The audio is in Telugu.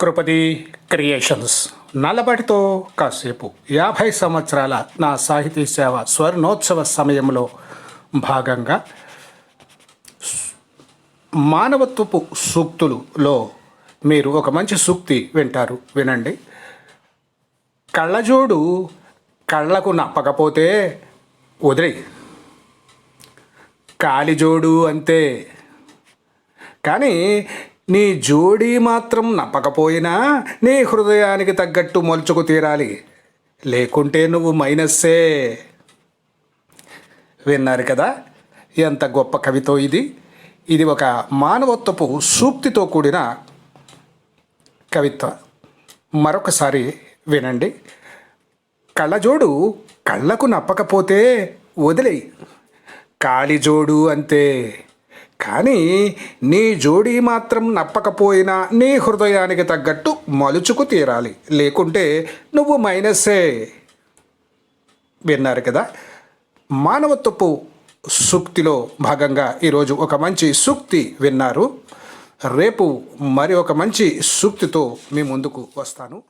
కృపది క్రియేషన్స్. నల్లబడితో కాసేపు యాభై సంవత్సరాల నా సాహితీ సేవ స్వర్ణోత్సవ సమయంలో భాగంగా మానవత్వపు సూక్తులులో మీరు ఒక మంచి సూక్తి వింటారు. వినండి. కళ్ళజోడు కళ్ళకు నప్పకపోతే వదిలే కాలిజోడు అంతే. కానీ నీ జోడీ మాత్రం నప్పకపోయినా నీ హృదయానికి తగ్గట్టు మొలుచుకు తీరాలి. లేకుంటే నువ్వు మైనస్సే. విన్నారు కదా? ఎంత గొప్ప కవితో ఇది. ఇది ఒక మానవత్వపు సూక్తితో కూడిన కవిత్వ. మరొకసారి వినండి. కళ్ళజోడు కళ్ళకు నప్పకపోతే వదిలేయి. కాళిజోడు అంతే. కానీ నీ జోడీ మాత్రం నప్పకపోయినా నీ హృదయానికి తగ్గట్టు మలుచుకు తీరాలి. లేకుంటే నువ్వు మైనస్సే విన్నారు కదా? మానవత్వపు సూక్తిలో భాగంగా ఈరోజు ఒక మంచి సూక్తి విన్నారు. రేపు మరి ఒక మంచి సూక్తితో మీ ముందుకు వస్తాను.